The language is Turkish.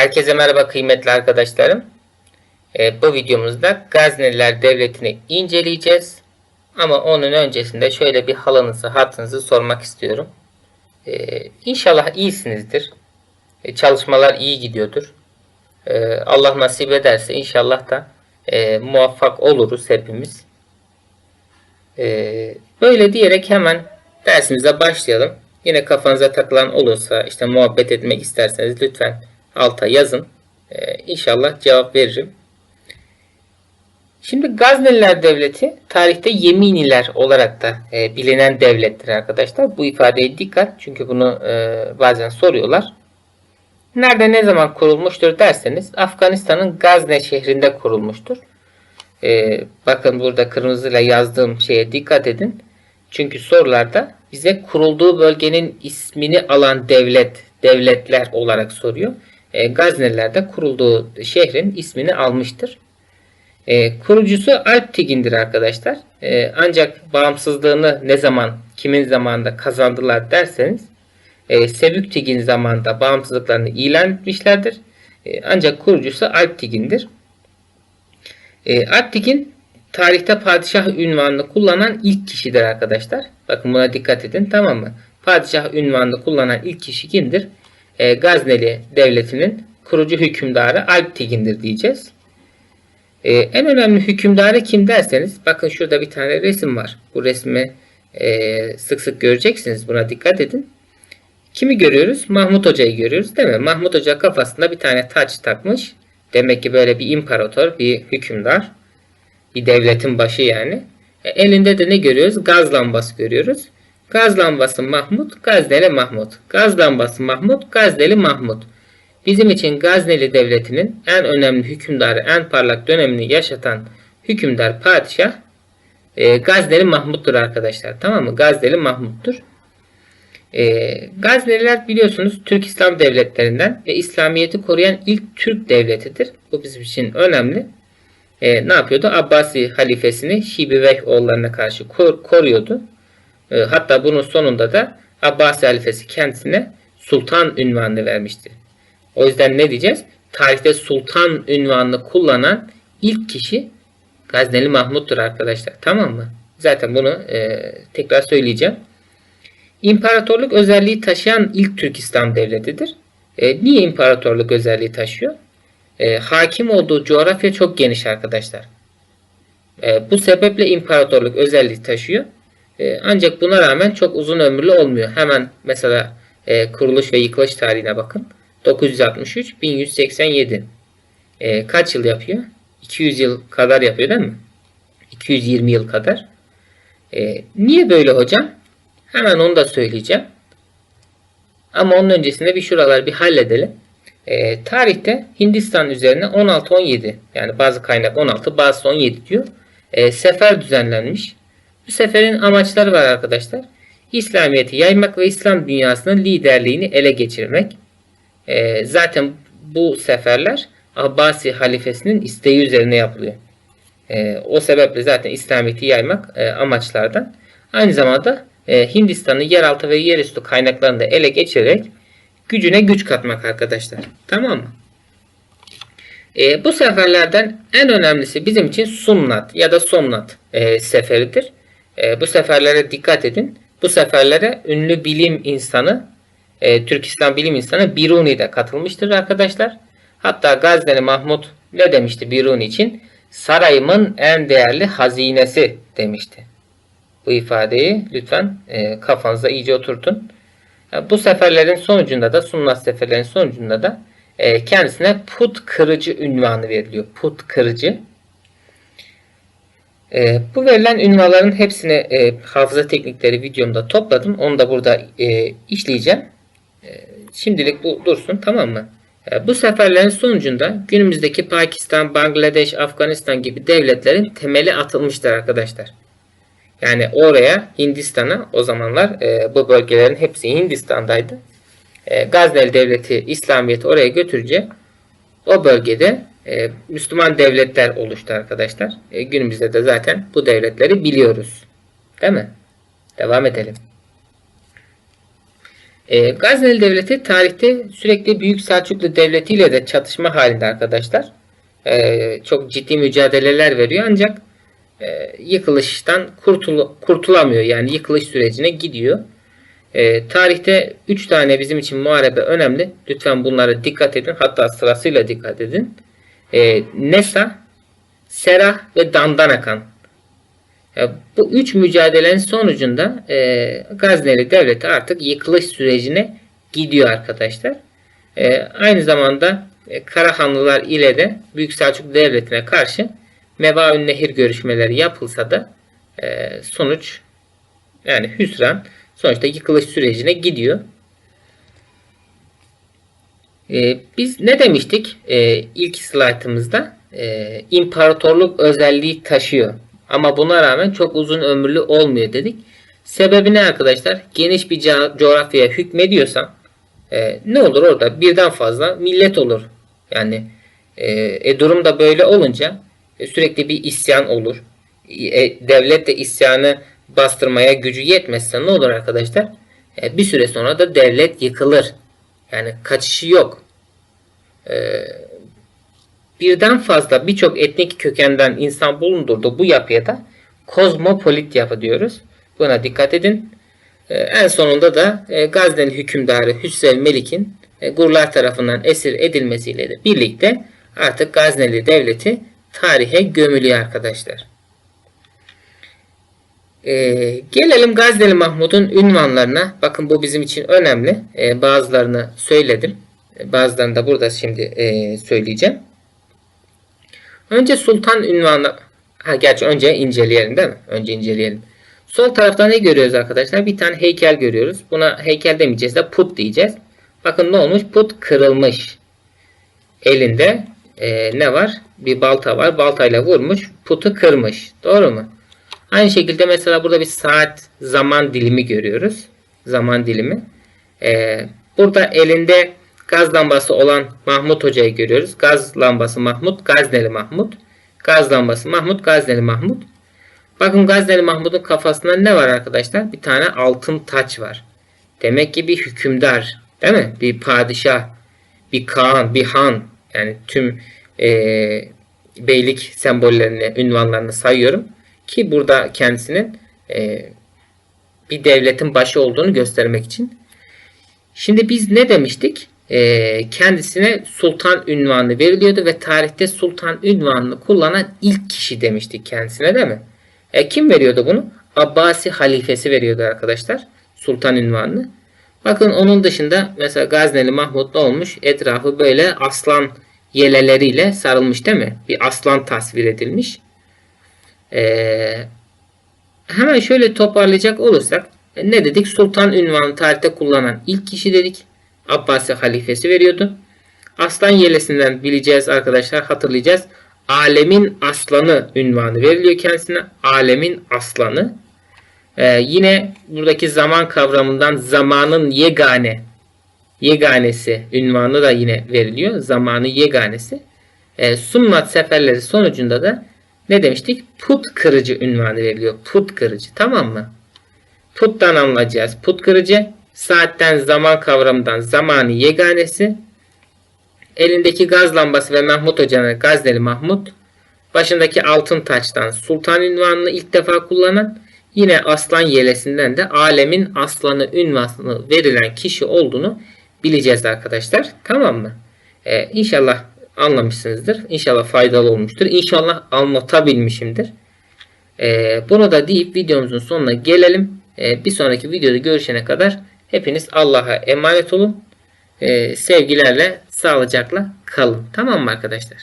Herkese merhaba kıymetli arkadaşlarım. Ee, bu videomuzda Gazneliler Devleti'ni inceleyeceğiz. Ama onun öncesinde şöyle bir halınızı, hatınızı sormak istiyorum. Ee, inşallah iyisinizdir. Ee, çalışmalar iyi gidiyordur. Ee, Allah nasip ederse inşallah da e, muvaffak oluruz hepimiz. Ee, böyle diyerek hemen dersimize başlayalım. Yine kafanıza takılan olursa işte muhabbet etmek isterseniz lütfen alta yazın. Ee, inşallah cevap veririm. Şimdi Gazneliler Devleti tarihte Yeminiler olarak da e, bilinen devlettir arkadaşlar. Bu ifadeye dikkat çünkü bunu e, bazen soruyorlar. Nerede ne zaman kurulmuştur derseniz Afganistan'ın Gazne şehrinde kurulmuştur. E, bakın burada kırmızıyla yazdığım şeye dikkat edin. Çünkü sorularda bize kurulduğu bölgenin ismini alan devlet, devletler olarak soruyor. E, Gazneliler de kurulduğu şehrin ismini almıştır. E, kurucusu Alp Tigin'dir arkadaşlar. E, ancak bağımsızlığını ne zaman, kimin zamanında kazandılar derseniz e, Sebük Tigin zamanında bağımsızlıklarını ilan etmişlerdir. E, ancak kurucusu Alp Tigin'dir. E, Alp Tigin tarihte padişah ünvanını kullanan ilk kişidir arkadaşlar. Bakın buna dikkat edin tamam mı? Padişah ünvanını kullanan ilk kişi kimdir? E, Gazneli devletinin kurucu hükümdarı Alp Tigin'dir diyeceğiz. E, en önemli hükümdarı kim derseniz bakın şurada bir tane resim var. Bu resmi e, sık sık göreceksiniz. Buna dikkat edin. Kimi görüyoruz? Mahmut Hoca'yı görüyoruz değil mi? Mahmut Hoca kafasında bir tane taç takmış. Demek ki böyle bir imparator, bir hükümdar. Bir devletin başı yani. E, elinde de ne görüyoruz? Gaz lambası görüyoruz. Gaz lambası Mahmut, Gazneli Mahmut. Gaz lambası Mahmut, Gazneli Mahmut. Bizim için Gazneli Devleti'nin en önemli hükümdarı, en parlak dönemini yaşatan hükümdar padişah e, Gazneli Mahmut'tur arkadaşlar. Tamam mı? Gazneli Mahmut'tur. E, Gazneliler biliyorsunuz Türk İslam devletlerinden ve İslamiyet'i koruyan ilk Türk devletidir. Bu bizim için önemli. E, ne yapıyordu? Abbasi halifesini Şibiveh oğullarına karşı kor, koruyordu. E, hatta bunun sonunda da Abbasi halifesi kendisine sultan ünvanını vermişti. O yüzden ne diyeceğiz? Tarihte sultan ünvanını kullanan ilk kişi Gazneli Mahmut'tur arkadaşlar. Tamam mı? Zaten bunu e, tekrar söyleyeceğim. İmparatorluk özelliği taşıyan ilk Türk İslam devletidir. E, niye imparatorluk özelliği taşıyor? E, hakim olduğu coğrafya çok geniş arkadaşlar. E, bu sebeple imparatorluk özelliği taşıyor. E, ancak buna rağmen çok uzun ömürlü olmuyor. Hemen mesela e, kuruluş ve yıkılış tarihine bakın. 963 1187. E, kaç yıl yapıyor? 200 yıl kadar yapıyor değil mi? 220 yıl kadar. E, niye böyle hocam? Hemen onu da söyleyeceğim. Ama onun öncesinde bir şuralar bir halledelim. E, tarihte Hindistan üzerine 16-17 yani bazı kaynak 16 bazı 17 diyor. E, sefer düzenlenmiş. Bu seferin amaçları var arkadaşlar. İslamiyet'i yaymak ve İslam dünyasının liderliğini ele geçirmek. E, zaten bu seferler Abbasi halifesinin isteği üzerine yapılıyor. E, o sebeple zaten İslamiyet'i yaymak e, amaçlardan. Aynı zamanda e, Hindistan'ın yeraltı ve yerüstü kaynaklarını da ele geçirerek gücüne güç katmak arkadaşlar. Tamam mı? E, bu seferlerden en önemlisi bizim için Sumnat ya da Somnat e, seferidir. E, bu seferlere dikkat edin. Bu seferlere ünlü bilim insanı, e, Türk İslam bilim insanı Biruni de katılmıştır arkadaşlar. Hatta Gazneli Mahmut ne demişti Biruni için? Sarayımın en değerli hazinesi demişti. Bu ifadeyi lütfen e, kafanıza iyice oturtun. Bu seferlerin sonucunda da Sunnat seferlerin sonucunda da e, kendisine put kırıcı ünvanı veriliyor. Put kırıcı. E, bu verilen ünvanların hepsini e, hafıza teknikleri videomda topladım. Onu da burada e, işleyeceğim. E, şimdilik bu dursun tamam mı? E, bu seferlerin sonucunda günümüzdeki Pakistan, Bangladeş, Afganistan gibi devletlerin temeli atılmıştır arkadaşlar. Yani oraya Hindistan'a o zamanlar e, bu bölgelerin hepsi Hindistan'daydı. E, Gazneli Devleti İslamiyet'i oraya götürünce o bölgede e, Müslüman devletler oluştu arkadaşlar. E, günümüzde de zaten bu devletleri biliyoruz. Değil mi? Devam edelim. E, Gazneli Devleti tarihte sürekli Büyük Selçuklu Devleti ile de çatışma halinde arkadaşlar. E, çok ciddi mücadeleler veriyor ancak e, yıkılıştan kurtul kurtulamıyor. Yani yıkılış sürecine gidiyor. E, tarihte 3 tane bizim için muharebe önemli. Lütfen bunlara dikkat edin. Hatta sırasıyla dikkat edin. E, Nesa, Serah ve Dandanakan. E, bu üç mücadelenin sonucunda e, Gazneli Devleti artık yıkılış sürecine gidiyor arkadaşlar. E, aynı zamanda e, Karahanlılar ile de Büyük Selçuk Devleti'ne karşı Mevaün Nehir görüşmeleri yapılsa da e, sonuç yani hüsran sonuçta yıkılış sürecine gidiyor. E, biz ne demiştik e, ilk slaytımızda? E, imparatorluk özelliği taşıyor. Ama buna rağmen çok uzun ömürlü olmuyor dedik. Sebebi ne arkadaşlar? Geniş bir co- coğrafyaya hükmediyorsan e, ne olur orada? Birden fazla millet olur. Yani e, e, durum da böyle olunca e, sürekli bir isyan olur. E, devlet de isyanı bastırmaya gücü yetmezse ne olur arkadaşlar? E, bir süre sonra da devlet yıkılır. Yani kaçışı yok. E, birden fazla birçok etnik kökenden insan bulundurduğu bu yapıya da kozmopolit yapı diyoruz. Buna dikkat edin. Ee, en sonunda da e, Gazneli hükümdarı Hüsrev Melik'in e, Gurlar tarafından esir edilmesiyle de birlikte artık Gazneli devleti tarihe gömülüyor arkadaşlar. Ee, gelelim Gazneli Mahmud'un ünvanlarına. Bakın bu bizim için önemli. Ee, bazılarını söyledim. Ee, Bazılarını da burada şimdi e, söyleyeceğim. Önce sultan ünvanı ha gerçi önce inceleyelim değil mi? Önce inceleyelim. Sol tarafta ne görüyoruz arkadaşlar? Bir tane heykel görüyoruz. Buna heykel demeyeceğiz de put diyeceğiz. Bakın ne olmuş? Put kırılmış. Elinde e, ne var? Bir balta var. Baltayla vurmuş. Putu kırmış. Doğru mu? Aynı şekilde mesela burada bir saat zaman dilimi görüyoruz. Zaman dilimi. E, burada elinde gaz lambası olan Mahmut Hoca'yı görüyoruz. Gaz lambası Mahmut, Gazneli Mahmut. Gaz lambası Mahmut, Gazneli Mahmut. Bakın Gazneli Mahmut'un kafasında ne var arkadaşlar? Bir tane altın taç var. Demek ki bir hükümdar, değil mi? Bir padişah, bir kaan, bir han. Yani tüm e, beylik sembollerini, ünvanlarını sayıyorum. Ki burada kendisinin e, bir devletin başı olduğunu göstermek için. Şimdi biz ne demiştik? e, kendisine sultan ünvanı veriliyordu ve tarihte sultan ünvanını kullanan ilk kişi demiştik kendisine değil mi? E, kim veriyordu bunu? Abbasi halifesi veriyordu arkadaşlar sultan ünvanını. Bakın onun dışında mesela Gazneli Mahmut ne olmuş? Etrafı böyle aslan yeleleriyle sarılmış değil mi? Bir aslan tasvir edilmiş. Ee, hemen şöyle toparlayacak olursak e, ne dedik? Sultan ünvanı tarihte kullanan ilk kişi dedik. Abbasi halifesi veriyordu. Aslan yelesinden bileceğiz arkadaşlar hatırlayacağız. Alemin aslanı ünvanı veriliyor kendisine. Alemin aslanı. Ee, yine buradaki zaman kavramından zamanın yegane yeganesi ünvanı da yine veriliyor. Zamanı yeganesi. Ee, Summat seferleri sonucunda da ne demiştik? Put kırıcı ünvanı veriliyor. Put kırıcı. Tamam mı? Puttan anlayacağız. Put kırıcı saatten zaman kavramından zamanı yeganesi, elindeki gaz lambası ve Mahmut Hoca'nın Gazneli Mahmut, başındaki altın taçtan sultan ünvanını ilk defa kullanan, yine aslan yelesinden de alemin aslanı ünvanını verilen kişi olduğunu bileceğiz arkadaşlar. Tamam mı? Ee, inşallah anlamışsınızdır. İnşallah faydalı olmuştur. İnşallah anlatabilmişimdir. Ee, bunu da deyip videomuzun sonuna gelelim. Ee, bir sonraki videoda görüşene kadar Hepiniz Allah'a emanet olun. Ee, sevgilerle, sağlıcakla kalın. Tamam mı arkadaşlar?